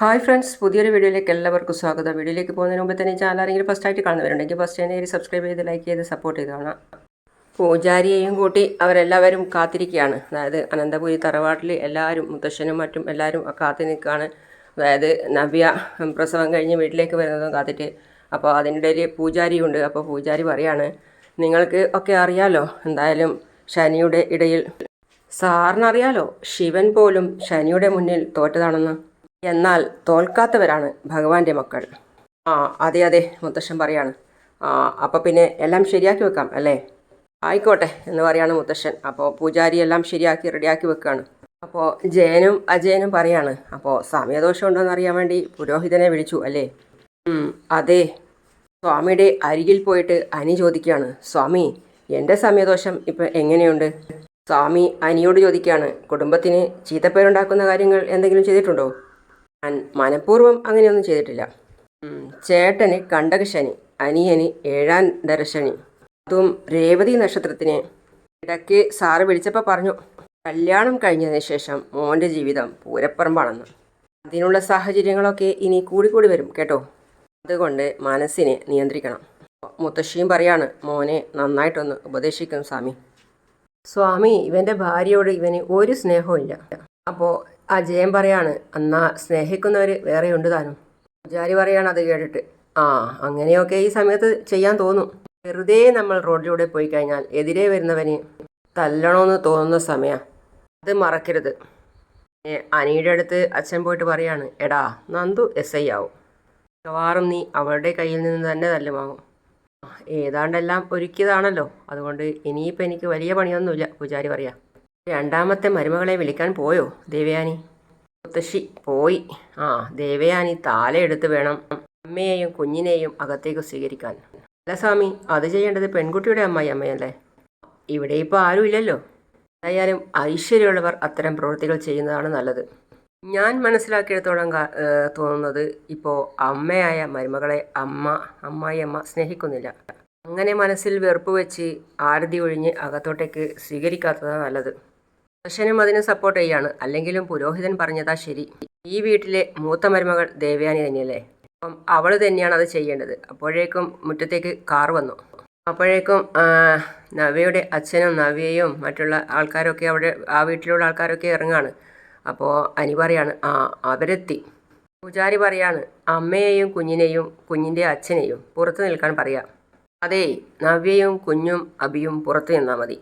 Hi friends പുതിയൊരു വീഡിയോയിലേക്ക് എല്ലാവർക്കും സ്വാഗതം. വീഡിയോയിലേക്ക് പോകുന്നതിന് മുമ്പ് തന്നെ ചാനൽ ആരെങ്കിലും ഫസ്റ്റ് ആയിട്ട് കാണുന്നവരുണ്ടെങ്കിൽ ഫസ്റ്റ് തന്നെ സബ്സ്ക്രൈബ് ചെയ്ത് ലൈക്ക് ചെയ്ത് സപ്പോർട്ട് ചെയ്ത് കാണാം. പൂജാരിയെയും കൂട്ടി അവരെല്ലാവരും കാത്തിരിക്കുകയാണ്. അതായത് അനന്തപുരി തറവാട്ടിൽ എല്ലാവരും മുത്തശ്ശനും മറ്റും എല്ലാവരും കാത്തു നിൽക്കുകയാണ്. അതായത് നവ്യ പ്രസവം കഴിഞ്ഞ് വീട്ടിലേക്ക് വരുന്നതും കാത്തിട്ട് അപ്പോൾ അതിന്റെ ഒരു പൂജാരിയുണ്ട്. അപ്പോൾ പൂജാരി പറയാണ് നിങ്ങൾക്ക് ഒക്കെ അറിയാലോ എന്തായാലും ശനിയുടെ ഇടയിൽ സാറിനറിയാലോ ശിവൻ പോലും ശനിയുടെ മുന്നിൽ തോറ്റതാണെന്ന്? എന്നാൽ തോൽക്കാത്തവരാണ് ഭഗവാന്റെ മക്കൾ. ആ അതെ അതെ മുത്തശ്ശൻ പറയാണ്. ആ അപ്പോൾ പിന്നെ എല്ലാം ശരിയാക്കി വെക്കാം അല്ലേ? ആയിക്കോട്ടെ എന്ന് പറയാണ് മുത്തശ്ശൻ. അപ്പോൾ പൂജാരി എല്ലാം ശരിയാക്കി റെഡിയാക്കി വെക്കുകയാണ് അപ്പോൾ ജയനും അജയനും പറയാണ് അപ്പോൾ സമയദോഷം ഉണ്ടോയെന്ന് അറിയാൻ വേണ്ടി പുരോഹിതനെ വിളിച്ചു അല്ലേ? അതെ. സ്വാമിയുടെ അരികിൽ പോയിട്ട് അനി ചോദിക്കുകയാണ് സ്വാമി എന്റെ സമയദോഷം ഇപ്പം എങ്ങനെയുണ്ട്? സ്വാമി അനിയോട് ചോദിക്കുകയാണ് കുടുംബത്തിന് ചീത്തപ്പേരുണ്ടാക്കുന്ന കാര്യങ്ങൾ എന്തെങ്കിലും ചെയ്തിട്ടുണ്ടോ? ഞാൻ മനഃപൂർവം അങ്ങനെയൊന്നും ചെയ്തിട്ടില്ല. ചേട്ടന് കണ്ടകശനി അനിയന് ഏഴാം ദരശനി അതും രേവതി നക്ഷത്രത്തിന്. ഇടയ്ക്ക് സാറ് വിളിച്ചപ്പോൾ പറഞ്ഞു കല്യാണം കഴിഞ്ഞതിന് ശേഷം മോന്റെ ജീവിതം പൂരപ്പറമ്പാണെന്ന്. അതിനുള്ള സാഹചര്യങ്ങളൊക്കെ ഇനി കൂടിക്കൂടി വരും കേട്ടോ. അതുകൊണ്ട് മനസ്സിനെ നിയന്ത്രിക്കണം. മുത്തശ്ശിയും പറയാണ് മോനെ നന്നായിട്ടൊന്ന് ഉപദേശിക്കും സ്വാമി. സ്വാമി ഇവന്റെ ഭാര്യയോട് ഇവന് ഒരു സ്നേഹവും ഇല്ല. അപ്പോൾ അജയൻ പറയാണ് അന്നാ സ്നേഹിക്കുന്നവർ വേറെയുണ്ട് താനും. പൂജാരി പറയാണ് അത് കേട്ടിട്ട്. ആ അങ്ങനെയൊക്കെ ഈ സമയത്ത് ചെയ്യാൻ തോന്നും. വെറുതെ നമ്മൾ റോഡിലൂടെ പോയി കഴിഞ്ഞാൽ എതിരെ വരുന്നവന് തല്ലണമെന്ന് തോന്നുന്ന സമയം. അത് മറക്കരുത്. അനിയുടെ അടുത്ത് അച്ഛൻ പോയിട്ട് പറയാണ് എടാ നന്ദു എസ് ഐ ആവും. മിക്കവാറും നീ അവളുടെ കയ്യിൽ നിന്ന് തന്നെ തല്ലുമാകും ഏതാണ്ടെല്ലാം ഒരുക്കിയതാണല്ലോ. അതുകൊണ്ട് ഇനിയിപ്പോൾ എനിക്ക് വലിയ പണിയൊന്നുമില്ല പൂജാരി പറയാം. രണ്ടാമത്തെ മരുമകളെ വിളിക്കാൻ പോയോ ദേവയാനി? മുത്തശ്ശി പോയി. ആ ദേവയാനി താലയെടുത്ത് വേണം അമ്മയെയും കുഞ്ഞിനെയും അകത്തേക്ക് സ്വീകരിക്കാൻ. അല്ല സ്വാമി അത് ചെയ്യേണ്ടത് പെൺകുട്ടിയുടെ അമ്മായി അമ്മയല്ലേ? ഇവിടെ ഇപ്പോൾ ആരും ഇല്ലല്ലോ. എന്തായാലും ഐശ്വര്യമുള്ളവർ അത്തരം പ്രവൃത്തികൾ ചെയ്യുന്നതാണ് നല്ലത്. ഞാൻ മനസ്സിലാക്കിയെടുത്തോളം തോന്നുന്നത് ഇപ്പോൾ അമ്മയായ മരുമകളെ അമ്മ അമ്മായി അമ്മ സ്നേഹിക്കുന്നില്ല. അങ്ങനെ മനസ്സിൽ വെറുപ്പ് വെച്ച് ആരതി ഒഴിഞ്ഞ് അകത്തോട്ടേക്ക് സ്വീകരിക്കാത്തതാണ് നല്ലത്. ദർശനം അതിനെ സപ്പോർട്ട് ചെയ്യാണ്. അല്ലെങ്കിലും പുരോഹിതൻ പറഞ്ഞതാ ശരി. ഈ വീട്ടിലെ മൂത്ത മരുമകൾ ദേവയാനി തന്നെയല്ലേ? അപ്പം അവൾ തന്നെയാണ് അത് ചെയ്യേണ്ടത്. അപ്പോഴേക്കും മുറ്റത്തേക്ക് കാർ വന്നു. അപ്പോഴേക്കും നവ്യയുടെ അച്ഛനും നവ്യയും മറ്റുള്ള ആൾക്കാരൊക്കെ അവിടെ ആ വീട്ടിലുള്ള ആൾക്കാരൊക്കെ ഇറങ്ങാണ്. അപ്പോൾ അനി പറയാണ് ആ അവരെത്തി. പൂജാരി പറയാണ് അമ്മയെയും കുഞ്ഞിനെയും കുഞ്ഞിന്റെ അച്ഛനെയും പുറത്ത് നിൽക്കാൻ പറയാം. അതേ നവ്യയും കുഞ്ഞും അബിയും പുറത്ത് നിന്നാൽ മതി.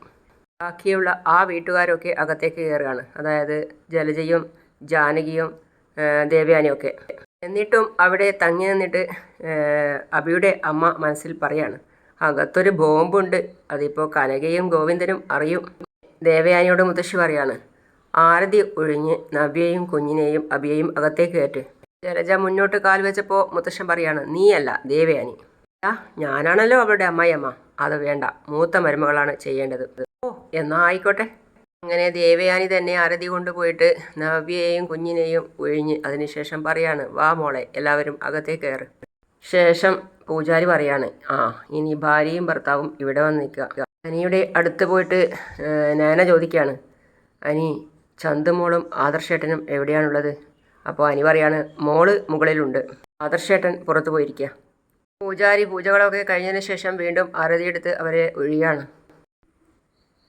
ബാക്കിയുള്ള ആ വീട്ടുകാരൊക്കെ അകത്തേക്ക് കയറുകയാണ്. അതായത് ജലജയും ജാനകിയും ദേവയാനിയൊക്കെ എന്നിട്ടും അവിടെ തങ്ങി നിന്നിട്ട് അബിയുടെ അമ്മ മനസ്സിൽ പറയാണ് അകത്തൊരു ബോംബുണ്ട്. അതിപ്പോൾ കനകയും ഗോവിന്ദനും അറിയും. ദേവയാനിയോട് മുത്തശ്ശി പറയാണ് ആരതി ഒഴിഞ്ഞ് നവ്യയും കുഞ്ഞിനെയും അബിയെയും അകത്തേക്ക് കയറ്റ്. ജലജ മുന്നോട്ട് കാൽ വെച്ചപ്പോൾ മുത്തശ്ശൻ പറയാണ് നീയല്ല ദേവയാനി. ഞാനാണല്ലോ അവളുടെ അമ്മായിയമ്മ. അത് വേണ്ട. മൂത്ത മരുമകളാണ് ചെയ്യേണ്ടത്. ഓ എന്നാ ആയിക്കോട്ടെ. അങ്ങനെ ദേവയാനി തന്നെ ആരതി കൊണ്ടുപോയിട്ട് നവ്യയെയും കുഞ്ഞിനെയും ഒഴിഞ്ഞ് അതിനുശേഷം പറയാണ് വാ മോളെ എല്ലാവരും അകത്തേക്ക് കയറ് ശേഷം പൂജാരി പറയാണ് ആ ഇനി ഭാര്യയും ഭർത്താവും ഇവിടെ വന്ന് നിൽക്കുക അനിയുടെ അടുത്ത് പോയിട്ട് നയന ചോദിക്കുകയാണ് അനി ചന്തുമോളും ആദർശേട്ടനും എവിടെയാണുള്ളത്? അപ്പോൾ അനി പറയാണ് മോൾ മുകളിലുണ്ട് ആദർശേട്ടൻ പുറത്തു പോയിരിക്കുക പൂജാരി പൂജകളൊക്കെ കഴിഞ്ഞതിന് ശേഷം വീണ്ടും ആരതിയെടുത്ത് അവരെ ഒഴിയാണ്.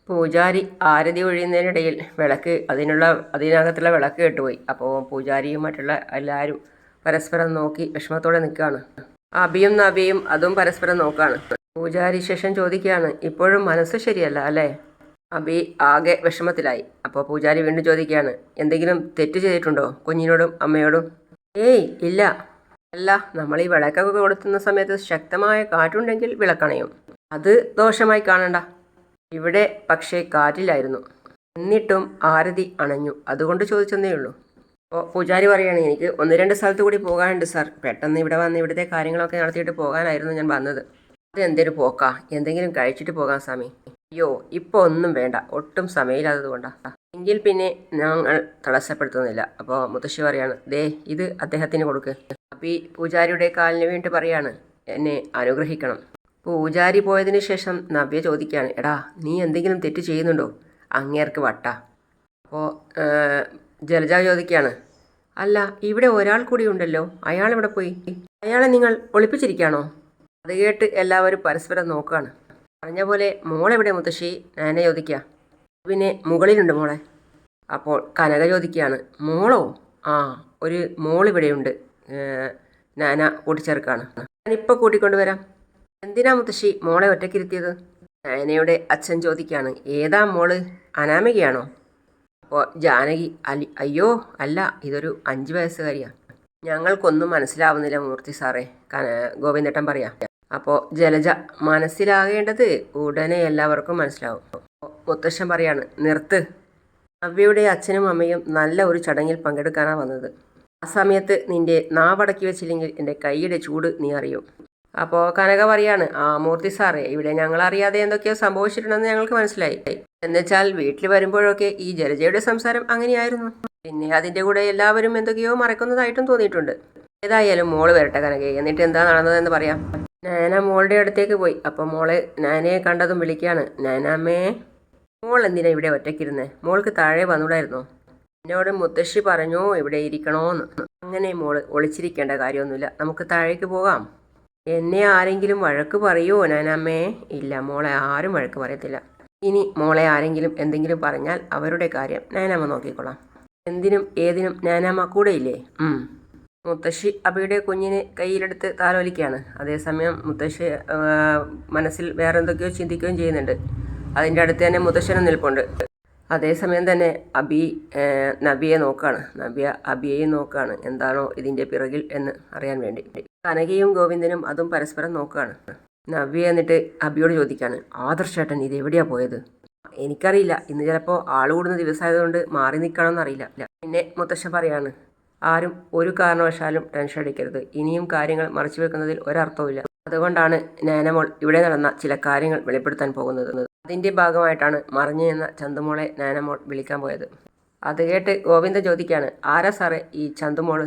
പൂജാരി ആരതി ഒഴിയുന്നതിനിടയിൽ വിളക്ക് അതിനുള്ള അതിനകത്തുള്ള വിളക്ക് കെട്ടുപോയി. അപ്പോൾ പൂജാരിയും മറ്റുള്ള എല്ലാവരും പരസ്പരം നോക്കി വിഷമത്തോടെ നിൽക്കുകയാണ്. അബിയും നബിയും അതും പരസ്പരം നോക്കുകയാണ്. പൂജാരി ശേഷം ചോദിക്കുകയാണ് ഇപ്പോഴും മനസ്സ് ശരിയല്ല അല്ലേ? അബി ആകെ വിഷമത്തിലായി. അപ്പോൾ പൂജാരി വീണ്ടും ചോദിക്കുകയാണ് എന്തെങ്കിലും തെറ്റ് ചെയ്തിട്ടുണ്ടോ കുഞ്ഞിനോടും അമ്മയോടും? ഏയ് ഇല്ല. അല്ല നമ്മൾ ഈ വിളക്കൊക്കെ കൊടുത്തുന്ന സമയത്ത് ശക്തമായ കാറ്റുണ്ടെങ്കിൽ വിളക്കണയും. അത് ദോഷമായി കാണണ്ട. ഇവിടെ പക്ഷേ കാറ്റിലായിരുന്നു എന്നിട്ടും ആരതി അണഞ്ഞു. അതുകൊണ്ട് ചോദിച്ചെന്നേ ഉള്ളൂ. അപ്പോൾ പൂജാരി പറയുകയാണ് എനിക്ക് ഒന്ന് രണ്ട് സ്ഥലത്ത് കൂടി പോകാനുണ്ട് സാർ. പെട്ടെന്ന് ഇവിടെ വന്ന് ഇവിടുത്തെ കാര്യങ്ങളൊക്കെ നടത്തിയിട്ട് പോകാനായിരുന്നു ഞാൻ വന്നത്. അത് എന്തൊരു പോക്കാ. എന്തെങ്കിലും കഴിച്ചിട്ട് പോകാം സ്വാമി. അയ്യോ ഇപ്പോൾ ഒന്നും വേണ്ട. ഒട്ടും സമയമില്ലാത്തത് കൊണ്ടാ. എങ്കിൽ പിന്നെ ഞങ്ങൾ തടസ്സപ്പെടുത്തുന്നില്ല. അപ്പോൾ മുത്തശ്ശി പറയാണ് ദേ ഇത് അദ്ദേഹത്തിന് കൊടുക്ക്. അപ്പി പൂജാരിയുടെ കാലിന് വേണ്ടി പറയാണ് എന്നെ അനുഗ്രഹിക്കണം. പൂജാരി പോയതിന് ശേഷം നവ്യ ചോദിക്കുകയാണ് എടാ നീ എന്തെങ്കിലും തെറ്റ് ചെയ്യുന്നുണ്ടോ? അങ്ങേർക്ക് വട്ട. അപ്പോൾ ജലജ ചോദിക്കുകയാണ് അല്ല ഇവിടെ ഒരാൾ കൂടി ഉണ്ടല്ലോ അയാൾ ഇവിടെ പോയി? അയാളെ നിങ്ങൾ ഒളിപ്പിച്ചിരിക്കുകയാണോ? അത് കേട്ട് എല്ലാവരും പരസ്പരം നോക്കുകയാണ്. പറഞ്ഞ പോലെ മോളെവിടെ മുത്തശ്ശി? നാന ചോദിക്കുക. പിന്നെ മുകളിലുണ്ട് മോളെ. അപ്പോൾ കനക ചോദിക്കുകയാണ് മോളോ? ആ ഒരു മോളിവിടെയുണ്ട്. നാന കൂട്ടിച്ചേർക്കാണ് ഞാനിപ്പോൾ കൂട്ടിക്കൊണ്ടുവരാം എന്തിനാ മുത്തശ്ശി മോളെ ഒറ്റക്കിരുത്തിയത്? നയനയുടെ അച്ഛൻ ചോദിക്കുകയാണ്. ഏതാ മോൾ? അനാമികയാണോ? അപ്പോൾ ജാനകി അലി അയ്യോ അല്ല ഇതൊരു അഞ്ച് വയസ്സുകാരിയാണ് ഞങ്ങൾക്കൊന്നും മനസ്സിലാവുന്നില്ല മൂർത്തി സാറേ. ഗോവിന്ദട്ടൻ പറയാം. അപ്പോൾ ജലജ മനസ്സിലാകേണ്ടത് ഉടനെ എല്ലാവർക്കും മനസ്സിലാവും. മുത്തശ്ശൻ പറയാണ് നിർത്ത്. നവ്യയുടെ അച്ഛനും അമ്മയും നല്ല ഒരു ചടങ്ങിൽ പങ്കെടുക്കാനാണ് വന്നത്. ആ സമയത്ത് നിന്റെ നാവടക്കി വെച്ചില്ലെങ്കിൽ എന്റെ കൈയുടെ ചൂട് നീ അറിയും. അപ്പോൾ കനക പറയാണ് ആ മൂർത്തി സാറേ ഇവിടെ ഞങ്ങൾ അറിയാതെ എന്തൊക്കെയോ സംഭവിച്ചിട്ടുണ്ടെന്ന് ഞങ്ങൾക്ക് മനസ്സിലായി. എന്നുവെച്ചാൽ വീട്ടിൽ വരുമ്പോഴൊക്കെ ഈ ജലജയുടെ സംസാരം അങ്ങനെയായിരുന്നു. പിന്നെ അതിന്റെ കൂടെ എല്ലാവരും എന്തൊക്കെയോ മറക്കുന്നതായിട്ടും തോന്നിയിട്ടുണ്ട്. ഏതായാലും മോൾ വരട്ടെ കനകയെ എന്നിട്ട് എന്താ നടന്നതെന്ന് പറയാം. നാന മോളുടെ അടുത്തേക്ക് പോയി. അപ്പോൾ മോളെ നാനയെ കണ്ടതും വിളിക്കുകയാണ്. നാനാമ്മേ മോൾ എന്തിനാ ഇവിടെ ഒറ്റയ്ക്കിരുന്നേ? മോൾക്ക് താഴെ വന്നൂടായിരുന്നോ? എന്നോട് മുത്തശ്ശി പറഞ്ഞു ഇവിടെ ഇരിക്കണോന്ന്. അങ്ങനെ മോൾ ഒളിച്ചിരിക്കേണ്ട കാര്യമൊന്നുമില്ല. നമുക്ക് താഴേക്ക് പോകാം. എന്നെ ആരെങ്കിലും വഴക്ക് പറയുമോ നാനാമ്മേ? ഇല്ല മോളെ ആരും വഴക്ക് പറയത്തില്ല. ഇനി മോളെ ആരെങ്കിലും എന്തെങ്കിലും പറഞ്ഞാൽ അവരുടെ കാര്യം നാനാമ്മ നോക്കിക്കൊള്ളാം എന്തിനും ഏതിനും നാനാമ്മ കൂടെയില്ലേ. മുത്തശ്ശി അബിയുടെ കുഞ്ഞിനെ കയ്യിലെടുത്ത് താലോലിക്കുകയാണ്. അതേസമയം മുത്തശ്ശി മനസ്സിൽ വേറെ എന്തൊക്കെയോ ചിന്തിക്കുകയും ചെയ്യുന്നുണ്ട്. അതിന്റെ അടുത്ത് തന്നെ മുത്തശ്ശനും നിൽപ്പുണ്ട്. അതേസമയം തന്നെ അബി നബിയെ നോക്കുകയാണ് നബിയ അബിയെയും നോക്കുകയാണ് എന്താണോ ഇതിന്റെ പിറകിൽ എന്ന് അറിയാൻ വേണ്ടി. കനകയും ഗോവിന്ദനും അതും പരസ്പരം നോക്കുകയാണ്. നവ്യ എന്നിട്ട് അബിയോട് ചോദിക്കുകയാണ് ആദർശേട്ടൻ ഇത് എവിടെയാ പോയത്? എനിക്കറിയില്ല. ഇന്ന് ചിലപ്പോൾ ആൾ കൂടുന്ന ദിവസമായതുകൊണ്ട് മാറി നിൽക്കണമെന്നറിയില്ല പിന്നെ മുത്തശ്ശൻ പറയാണ് ആരും ഒരു കാരണവശാലും ടെൻഷൻ അടിക്കരുത്. ഇനിയും കാര്യങ്ങൾ മറച്ചു വെക്കുന്നതിൽ ഒരർത്ഥവുമില്ല. അതുകൊണ്ടാണ് നാനമോൾ ഇവിടെ നടന്ന ചില കാര്യങ്ങൾ വെളിപ്പെടുത്താൻ പോകുന്നത്. അതിന്റെ ഭാഗമായിട്ടാണ് മറിഞ്ഞു എന്ന ചന്തുമോളെ നാനമോൾ വിളിക്കാൻ പോയത്. അത് കേട്ട് ഗോവിന്ദ ചോദിക്കുകയാണ് ആരാ സാറേ ഈ ചന്തുമോൾ?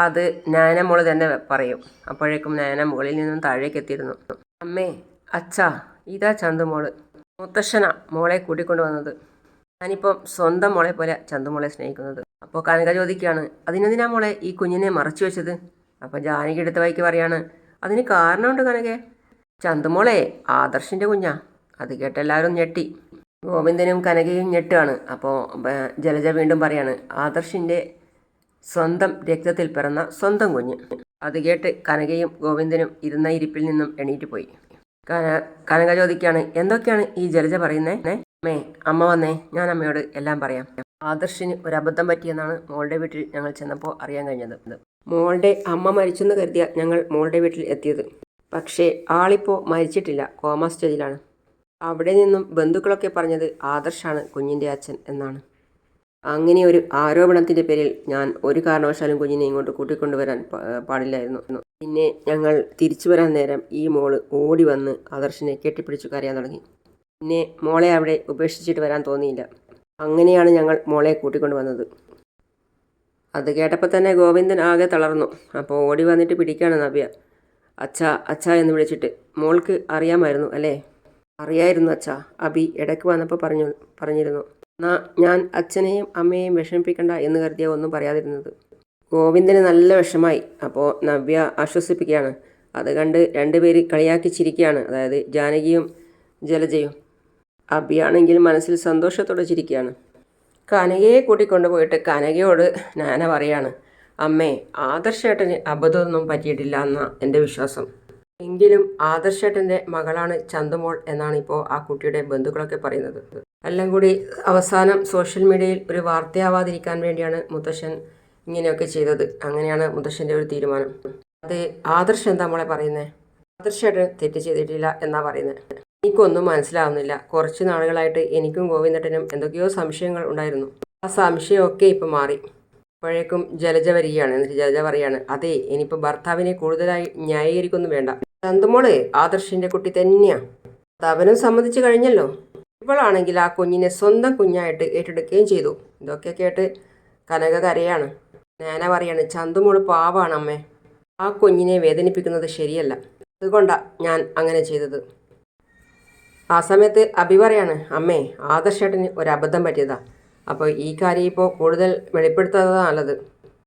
അത് നാനമോൾ തന്നെ പറയും. അപ്പോഴേക്കും നയന മുകളിൽ നിന്നും താഴേക്ക് എത്തിയിരുന്നു. അമ്മേ അച്ഛാ ഇതാ ചന്തുമോൾ. മുത്തശ്ശന മോളെ കൂട്ടിക്കൊണ്ടു വന്നത് ഞാനിപ്പം സ്വന്തം മോളെ പോലെ ചന്തുമോളെ സ്നേഹിക്കുന്നത്. അപ്പോൾ കനക ചോദിക്കുകയാണ് അതിനെന്തിനാ മോളെ ഈ കുഞ്ഞിനെ മറച്ചു വെച്ചത്? അപ്പോൾ ജാനകി എടുത്ത വൈക്ക് പറയാണ് അതിന് കാരണമുണ്ട് കനകെ. ചന്തുമോളെ ആദർശിന്റെ കുഞ്ഞാ. അത് കേട്ട് എല്ലാവരും ഞെട്ടി. ഗോവിന്ദനും കനകയും ഞെട്ടുകയാണ്. അപ്പോൾ ജലജ വീണ്ടും പറയാണ് ആദർശിന്റെ സ്വന്തം രക്തത്തിൽ പിറന്ന സ്വന്തം കുഞ്ഞ്. അത് കേട്ട് കനകയും ഗോവിന്ദനും ഇരുന്ന ഇരിപ്പിൽ നിന്നും എണീറ്റ് പോയി. കന കനക എന്തൊക്കെയാണ് ഈ ജലജ പറയുന്നേ? അമ്മേ അമ്മ വന്നേ ഞാൻ അമ്മയോട് എല്ലാം പറയാം. ആദർശിന് ഒരു അബദ്ധം പറ്റിയെന്നാണ് മോളുടെ വീട്ടിൽ ഞങ്ങൾ ചെന്നപ്പോൾ അറിയാൻ കഴിഞ്ഞത്. മോളുടെ അമ്മ മരിച്ചെന്ന് കരുതിയ ഞങ്ങൾ മോളുടെ വീട്ടിൽ എത്തിയത്. പക്ഷേ ആളിപ്പോൾ മരിച്ചിട്ടില്ല കോമ സ്റ്റേജിലാണ്. അവിടെ നിന്നും ബന്ധുക്കളൊക്കെ പറഞ്ഞത് ആദർശാണ് കുഞ്ഞിന്റെ അച്ഛൻ എന്നാണ്. അങ്ങനെ ഒരു ആരോപണത്തിന്റെ പേരിൽ ഞാൻ ഒരു കാരണവശാലും കുഞ്ഞിനെ ഇങ്ങോട്ട് കൂട്ടിക്കൊണ്ടുവരാൻ വരാൻ പാടില്ലായിരുന്നു. പിന്നെ ഞങ്ങൾ തിരിച്ചു വരാൻ നേരം ഈ മോൾ ഓടി വന്ന് ആദർശിനെ കെട്ടിപ്പിടിച്ചു കരയാൻ തുടങ്ങി. പിന്നെ മോളെ അവിടെ ഉപേക്ഷിച്ചിട്ട് വരാൻ തോന്നിയില്ല. അങ്ങനെയാണ് ഞങ്ങൾ മോളെ കൂട്ടിക്കൊണ്ട് വന്നത്. അത് കേട്ടപ്പോൾ തന്നെ ഗോവിന്ദൻ ആകെ തളർന്നു. അപ്പോൾ ഓടി വന്നിട്ട് പിടിക്കുകയാണ് നവ്യ. അച്ഛ അച്ഛ എന്ന് വിളിച്ചിട്ട് മോൾക്ക് അറിയാമായിരുന്നു അല്ലേ? അറിയായിരുന്നു അച്ഛ. അബി ഇടയ്ക്ക് വന്നപ്പോൾ പറഞ്ഞു പറഞ്ഞിരുന്നു. ഞാൻ അച്ഛനെയും അമ്മയെയും വിഷമിപ്പിക്കണ്ട എന്ന് കരുതിയ ഒന്നും പറയാതിരുന്നത്. ഗോവിന്ദന് നല്ല വിഷമായി. അപ്പോൾ നവ്യ ആശ്വസിപ്പിക്കുകയാണ്. അത് കണ്ട് രണ്ടുപേര് കളിയാക്കി ചിരിക്കുകയാണ് അതായത് ജാനകിയും ജലജയും. അബിയാണെങ്കിൽ മനസ്സിൽ സന്തോഷത്തോടെ ചിരിക്കുകയാണ്. കനകയെ കൂട്ടിക്കൊണ്ടുപോയിട്ട് കനകയോട് നാന പറയാണ് അമ്മേ ആദർശേട്ടന് അബദ്ധമൊന്നും പറ്റിയിട്ടില്ല എന്നാണ് എന്റെ വിശ്വാസം. എങ്കിലും ആദർശേട്ടന്റെ മകളാണ് ചന്തുമോൾ എന്നാണ് ഇപ്പോൾ ആ കുട്ടിയുടെ ബന്ധുക്കളൊക്കെ പറയുന്നത്. എല്ലാം കൂടി അവസാനം സോഷ്യൽ മീഡിയയിൽ ഒരു വാർത്തയാവാതിരിക്കാൻ വേണ്ടിയാണ് മുത്തശ്ശൻ ഇങ്ങനെയൊക്കെ ചെയ്തത്. അങ്ങനെയാണ് മുത്തശ്ശന്റെ ഒരു തീരുമാനം. അത് ആദർശ് എന്താ നമ്മളെ പറയുന്നത് ആദർശേട്ടൻ തെറ്റ് ചെയ്തിട്ടില്ല എന്നാ പറയുന്നത് എനിക്കൊന്നും മനസ്സിലാവുന്നില്ല. കുറച്ച് നാളുകളായിട്ട് എനിക്കും ഗോവിന്ദട്ടനും എന്തൊക്കെയോ സംശയങ്ങൾ ഉണ്ടായിരുന്നു. ആ സംശയമൊക്കെ ഇപ്പം മാറി. അപ്പോഴേക്കും ജലജ വരികയാണ്. എന്നിട്ട് ജലജ പറയാണ് അതെ ഇനിയിപ്പോൾ ഭർത്താവിനെ കൂടുതലായി ന്യായീകരിക്കൊന്നും വേണ്ട. ചന്തുമോൾ ആദർശിന്റെ കുട്ടി തന്നെയാണ് അത് അവനും സമ്മതിച്ചു കഴിഞ്ഞല്ലോ. ഇവളാണെങ്കിൽ ആ കുഞ്ഞിനെ സ്വന്തം കുഞ്ഞായിട്ട് ഏറ്റെടുക്കുകയും ചെയ്തു. ഇതൊക്കെ കേട്ട് കനക കരയാണ്. നാന പറയാണ് ചന്തുമോൾ പാവാണ് അമ്മേ ആ കുഞ്ഞിനെ വേദനിപ്പിക്കുന്നത് ശരിയല്ല. അതുകൊണ്ടാണ് ഞാൻ അങ്ങനെ ചെയ്തത്. ആ സമയത്ത് അഭി പറയാണ് അമ്മേ ആദർശേട്ടന് ഒരു അബദ്ധം പറ്റിയതാ. അപ്പോൾ ഈ കാര്യം ഇപ്പോൾ കൂടുതൽ വെളിപ്പെടുത്താത്തതാണ് നല്ലത്.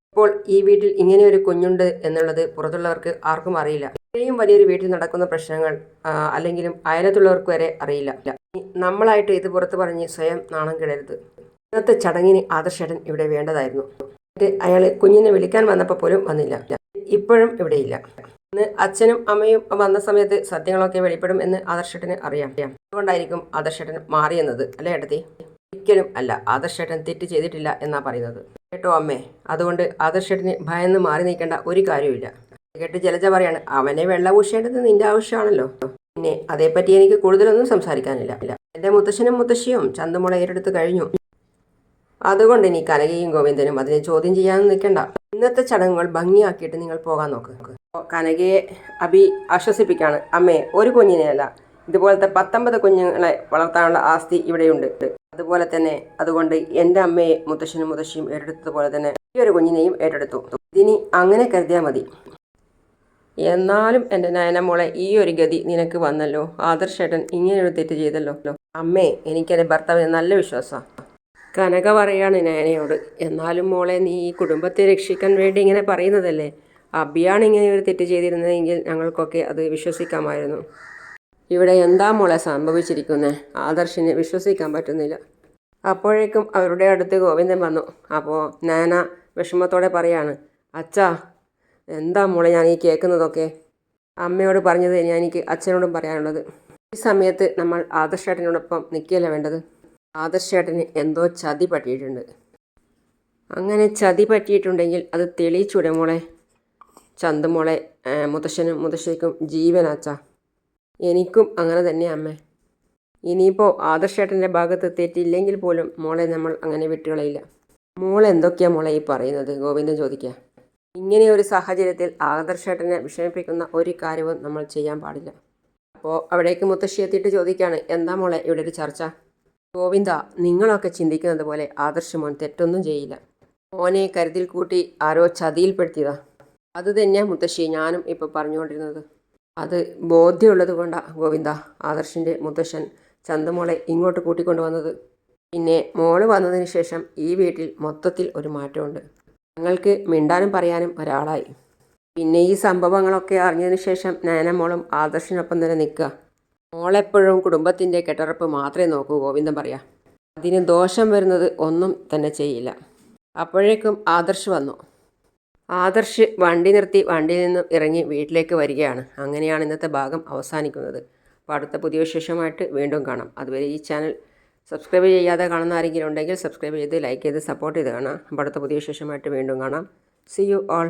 ഇപ്പോൾ ഈ വീട്ടിൽ ഇങ്ങനെ ഒരു കുഞ്ഞുണ്ട് എന്നുള്ളത് പുറത്തുള്ളവർക്ക് ആർക്കും അറിയില്ല. ഇത്രയും വലിയൊരു വീട്ടിൽ നടക്കുന്ന പ്രശ്നങ്ങൾ അല്ലെങ്കിലും അയലത്തുള്ളവർക്ക് വരെ അറിയില്ല. നമ്മളായിട്ട് ഇത് പുറത്ത് പറഞ്ഞ് സ്വയം നാണം കിടരുത്. ഇന്നത്തെ ചടങ്ങിന് ആദർശേട്ടൻ ഇവിടെ വേണ്ടതായിരുന്നു. അയാൾ കുഞ്ഞിനെ വിളിക്കാൻ വന്നപ്പോൾ പോലും വന്നില്ല. ഇപ്പോഴും ഇവിടെയില്ല. ഇന്ന് അച്ഛനും അമ്മയും വന്ന സമയത്ത് സത്യങ്ങളൊക്കെ വെളിപ്പെടും എന്ന് ആദർശേട്ടന് അറിയാം. അതുകൊണ്ടായിരിക്കും ആദർശേട്ടൻ മാറിയെന്നത് അല്ലേ ഏട്ടത്തി? ഒരിക്കലും അല്ല. ആദർശേട്ടൻ തെറ്റ് ചെയ്തിട്ടില്ല എന്നാ പറയുന്നത്. കേട്ടോ അമ്മേ. അതുകൊണ്ട് ആദർശേട്ടന് ഭയന്ന് മാറി നിൽക്കേണ്ട ഒരു കാര്യവുമില്ല. കേട്ട് ജലജ പറയാണ് അവനെ വെള്ളപൂശേണ്ടത് നിന്റെ ആവശ്യമാണല്ലോ. പിന്നെ അതേപ്പറ്റി എനിക്ക് കൂടുതലൊന്നും സംസാരിക്കാനില്ല. ഇല്ല എന്റെ മുത്തശ്ശനും മുത്തശ്ശിയും ചന്തമുള ഏറ്റെടുത്ത് കഴിഞ്ഞു. അതുകൊണ്ട് ഇനി കനകയും ഗോവിന്ദനും അതിനെ ചോദ്യം ചെയ്യാനും നിൽക്കണ്ട. ഇന്നത്തെ ചടങ്ങുകൾ ഭംഗിയാക്കിയിട്ട് നിങ്ങൾ പോകാൻ നോക്ക്. കനകയെ അഭി ആശ്വസിപ്പിക്കാണ് അമ്മേ ഒരു കുഞ്ഞിനെയല്ല ഇതുപോലത്തെ പത്തൊമ്പത് കുഞ്ഞുങ്ങളെ വളർത്താനുള്ള ആസ്തി ഇവിടെയുണ്ട്. അതുപോലെ തന്നെ അതുകൊണ്ട് എന്റെ അമ്മയെ മുത്തശ്ശനും മുത്തശ്ശിയും ഏറ്റെടുത്തതുപോലെ തന്നെ ഈ ഒരു കുഞ്ഞിനെയും ഏറ്റെടുത്തു ഇനി അങ്ങനെ കരുതിയാൽ മതി. എന്നാലും എന്റെ നയനമോളെ ഈ ഒരു ഗതി നിനക്ക് വന്നല്ലോ. ആദർശേട്ടൻ ഇങ്ങനെയൊരു തെറ്റ് ചെയ്തല്ലോ. അമ്മേ എനിക്കെന്റെ ഭർത്താവിന് നല്ല വിശ്വാസമാണ് കനക പറയാണ് നയനയോട് എന്നാലും മോളെ നീ ഈ കുടുംബത്തെ രക്ഷിക്കാൻ വേണ്ടി ഇങ്ങനെ പറയുന്നതല്ലേ? അബിയാണ് ഇങ്ങനെ ഒരു തെറ്റ് ചെയ്തിരുന്നതെങ്കിൽ ഞങ്ങൾക്കൊക്കെ അത് വിശ്വസിക്കാമായിരുന്നു. ഇവിടെ എന്താ മോളെ സംഭവിച്ചിരിക്കുന്നത് ആദർശിനെ വിശ്വസിക്കാൻ പറ്റുന്നില്ല. അപ്പോഴേക്കും അവരുടെ അടുത്ത് ഗോവിന്ദൻ വന്നു. അപ്പോൾ നയന വിഷമത്തോടെ പറയാണ് അച്ഛാ എന്താ മോളെ ഞാൻ ഈ കേൾക്കുന്നതൊക്കെ? അമ്മയോട് പറഞ്ഞത് ഞാൻ എനിക്ക് അച്ഛനോടും പറയാനുള്ളത്. ഈ സമയത്ത് നമ്മൾ ആദർശേട്ടനോടൊപ്പം നിൽക്കുകയല്ല വേണ്ടത്? ആദർശേട്ടന് എന്തോ ചതി പറ്റിയിട്ടുണ്ട്. അങ്ങനെ ചതി പറ്റിയിട്ടുണ്ടെങ്കിൽ അത് തെളിയിച്ചൂടെ മോളെ? ചന്തുമോളെ മോളെ മുത്തശ്ശനും മുത്തശ്ശിക്കും ജീവനാച്ച. എനിക്കും അങ്ങനെ തന്നെ അമ്മേ. ഇനിയിപ്പോൾ ആദർശേട്ടന്റെ ഭാഗത്ത് തെറ്റില്ലെങ്കിൽ പോലും മോളെ നമ്മൾ അങ്ങനെ വിട്ടുകളയില്ല. മോളെന്തൊക്കെയാണ് മോളെ ഈ പറയുന്നത്? ഗോവിന്ദൻ ചോദിക്കുക. ഇങ്ങനെ ഒരു സാഹചര്യത്തിൽ ആദർശേട്ടനെ വിഷമിപ്പിക്കുന്ന ഒരു കാര്യവും നമ്മൾ ചെയ്യാൻ പാടില്ല. അപ്പോൾ അവിടേക്ക് മുത്തശ്ശി എത്തിയിട്ട് ചോദിക്കുകയാണ് എന്താ മോളെ ഇവിടെ ഒരു ചർച്ച? ഗോവിന്ദ നിങ്ങളൊക്കെ ചിന്തിക്കുന്നത് പോലെ ആദർശ മോൻ തെറ്റൊന്നും ചെയ്യില്ല. മോനെ കരുതിൽ കൂട്ടി ആരോ ചതിയിൽപ്പെടുത്തിയതാ. അത് തന്നെയാണ് മുത്തശ്ശി ഞാനും ഇപ്പോൾ പറഞ്ഞുകൊണ്ടിരുന്നത്. അത് ബോധ്യമുള്ളത് കൊണ്ടാണ് ഗോവിന്ദ ആദർശിന്റെ മുത്തശ്ശൻ ചന്തമോളെ ഇങ്ങോട്ട് കൂട്ടിക്കൊണ്ടുവന്നത്. പിന്നെ മോൾ വന്നതിന് ശേഷം ഈ വീട്ടിൽ മൊത്തത്തിൽ ഒരു മാറ്റമുണ്ട്. ഞങ്ങൾക്ക് മിണ്ടാനും പറയാനും ഒരാളായി. പിന്നെ ഈ സംഭവങ്ങളൊക്കെ അറിഞ്ഞതിന് ശേഷം നയനമോളും ആദർശിനൊപ്പം തന്നെ നിൽക്കുക. മോളെപ്പോഴും കുടുംബത്തിന്റെ കെട്ടറപ്പ് മാത്രമേ നോക്കൂ ഗോവിന്ദൻ പറയാ. അതിന് ദോഷം വരുന്നത് ഒന്നും തന്നെ ചെയ്യില്ല. അപ്പോഴേക്കും ആദർശ് വന്നു. ആദർശ് വണ്ടി നിർത്തി വണ്ടിയിൽ നിന്നും ഇറങ്ങി വീട്ടിലേക്ക് വരികയാണ്. അങ്ങനെയാണ് ഇന്നത്തെ ഭാഗം അവസാനിക്കുന്നത്. അപ്പോൾ അടുത്ത പുതിയ വിശേഷമായിട്ട് വീണ്ടും കാണാം. അതുവരെ ഈ ചാനൽ സബ്സ്ക്രൈബ് ചെയ്യാതെ കാണുന്ന ആരെങ്കിലും ഉണ്ടെങ്കിൽ സബ്സ്ക്രൈബ് ചെയ്ത് ലൈക്ക് ചെയ്ത് സപ്പോർട്ട് ചെയ്ത് കാണാം. അടുത്ത പുതിയ വിശേഷമായിട്ട് വീണ്ടും കാണാം. C you all